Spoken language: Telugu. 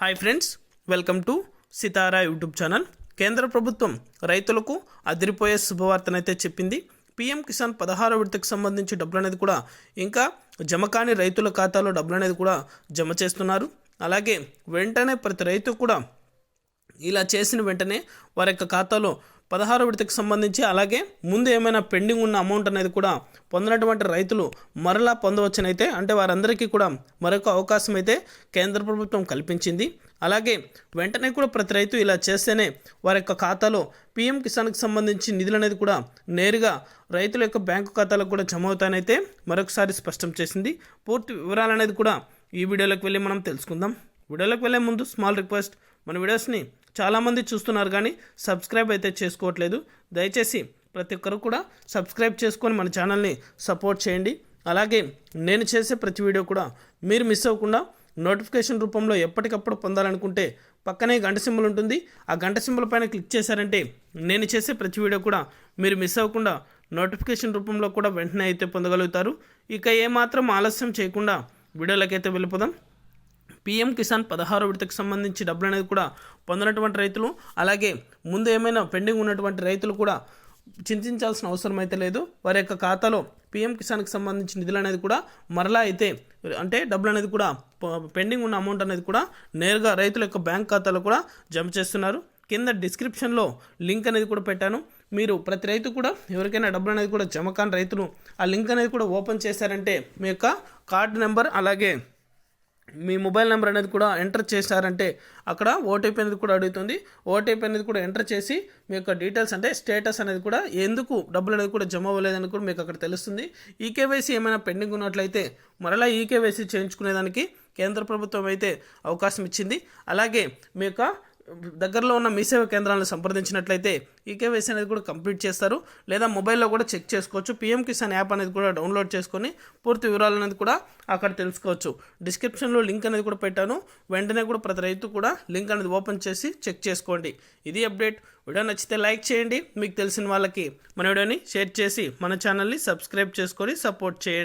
Hi friends welcome to Sitara YouTube channel కేంద్ర ప్రభుత్వం రైతులకు అదిరిపోయే శుభవార్తనైతే చెప్పింది. పీఎం కిసాన్ పదహారో విడతకు సంబంధించి డబ్బులు అనేది కూడా ఇంకా జమ కాని రైతుల ఖాతాలో డబ్బులు అనేది కూడా జమ చేస్తున్నారు. అలాగే వెంటనే ప్రతి రైతు కూడా ఇలా చేసిన వెంటనే వారి యొక్క ఖాతాలో పదహారు విడతకు సంబంధించి అలాగే ముందు ఏమైనా పెండింగ్ ఉన్న అమౌంట్ అనేది కూడా పొందినటువంటి రైతులు మరలా పొందవచ్చునైతే అంటే వారందరికీ కూడా మరొక అవకాశం అయితే కేంద్ర ప్రభుత్వం కల్పించింది. అలాగే వెంటనే కూడా ప్రతి రైతు ఇలా చేస్తేనే వారి యొక్క ఖాతాలో పీఎం కిసాన్కి సంబంధించి నిధులు అనేది కూడా నేరుగా రైతుల యొక్క బ్యాంకు ఖాతాలకు కూడా జమ అవుతానైతే మరొకసారి స్పష్టం చేసింది. పూర్తి వివరాలు అనేది కూడా ఈ వీడియోలోకి వెళ్ళి మనం తెలుసుకుందాం. వీడియోలోకి వెళ్ళే ముందు స్మాల్ రిక్వెస్ట్ మన వీడియోస్ని చాలామంది చూస్తున్నారు కానీ సబ్స్క్రైబ్ అయితే చేసుకోవట్లేదు. దయచేసి ప్రతి ఒక్కరు కూడా సబ్స్క్రైబ్ చేసుకొని మన ఛానల్ని సపోర్ట్ చేయండి. అలాగే నేను చేసే ప్రతి వీడియో కూడా మీరు మిస్ అవ్వకుండా నోటిఫికేషన్ రూపంలో ఎప్పటికప్పుడు పొందాలనుకుంటే పక్కనే గంట సింబల్ ఉంటుంది. ఆ గంట సింబల్ పైన క్లిక్ చేశారంటే నేను చేసే ప్రతి వీడియో కూడా మీరు మిస్ అవ్వకుండా నోటిఫికేషన్ రూపంలో కూడా వెంటనే అయితే పొందగలుగుతారు. ఇక ఏమాత్రం ఆలస్యం చేయకుండా వీడియోలకైతే వెళ్ళిపోదాం. పీఎం కిసాన్ పదహారు విడతకు సంబంధించి డబ్బులు అనేది కూడా పొందినటువంటి రైతులు. అలాగే ముందు ఏమైనా పెండింగ్ ఉన్నటువంటి రైతులు కూడా చింతించాల్సిన అవసరం అయితే లేదు. వారి యొక్క ఖాతాలో పీఎం కిసాన్కి సంబంధించిన నిధులు అనేది కూడా మరలా అయితే అంటే డబ్బులు అనేది కూడా పెండింగ్ ఉన్న అమౌంట్ అనేది కూడా నేరుగా రైతుల యొక్క బ్యాంక్ ఖాతాలో కూడా జమ చేస్తున్నారు. కింద డిస్క్రిప్షన్లో లింక్ అనేది కూడా పెట్టాను. మీరు ప్రతి రైతు కూడా ఎవరికైనా డబ్బులు అనేది కూడా జమ కాని రైతులు ఆ లింక్ అనేది కూడా ఓపెన్ చేశారంటే మీ యొక్క కార్డు నెంబర్ అలాగే మీ మొబైల్ నెంబర్ అనేది కూడా ఎంటర్ చేశారంటే అక్కడ ఓటీపీ అనేది కూడా అడుగుతుంది. ఓటీపీ అనేది కూడా ఎంటర్ చేసి మీ యొక్క డీటెయిల్స్ అంటే స్టేటస్ అనేది కూడా ఎందుకు డబ్బులు అనేది కూడా జమ అవ్వలేదని కూడా మీకు అక్కడ తెలుస్తుంది. ఈకేవైసీ ఏమైనా పెండింగ్ ఉన్నట్లయితే మరలా ఈకేవైసీ చేయించుకునేదానికి కేంద్ర ప్రభుత్వం అయితే అవకాశం ఇచ్చింది. అలాగే మీ యొక్క దగ్గరలో ఉన్న మీ సేవ కేంద్రాలను సంప్రదించినట్లయితే ఈకేవైసీ అనేది కూడా కంప్లీట్ చేస్తారు. లేదా మొబైల్లో కూడా చెక్ చేసుకోవచ్చు. పిఎం కిసాన్ యాప్ అనేది కూడా డౌన్లోడ్ చేసుకొని పూర్తి వివరాలు అనేది కూడా అక్కడ తెలుసుకోవచ్చు. డిస్క్రిప్షన్లో లింక్ అనేది కూడా పెట్టాను. వెంటనే కూడా ప్రతి రైతు కూడా లింక్ అనేది ఓపెన్ చేసి చెక్ చేసుకోండి. ఇది అప్డేట్. వీడియో నచ్చితే లైక్ చేయండి. మీకు తెలిసిన వాళ్ళకి మన వీడియోని షేర్ చేసి మన ఛానల్ని సబ్స్క్రైబ్ చేసుకొని సపోర్ట్ చేయండి.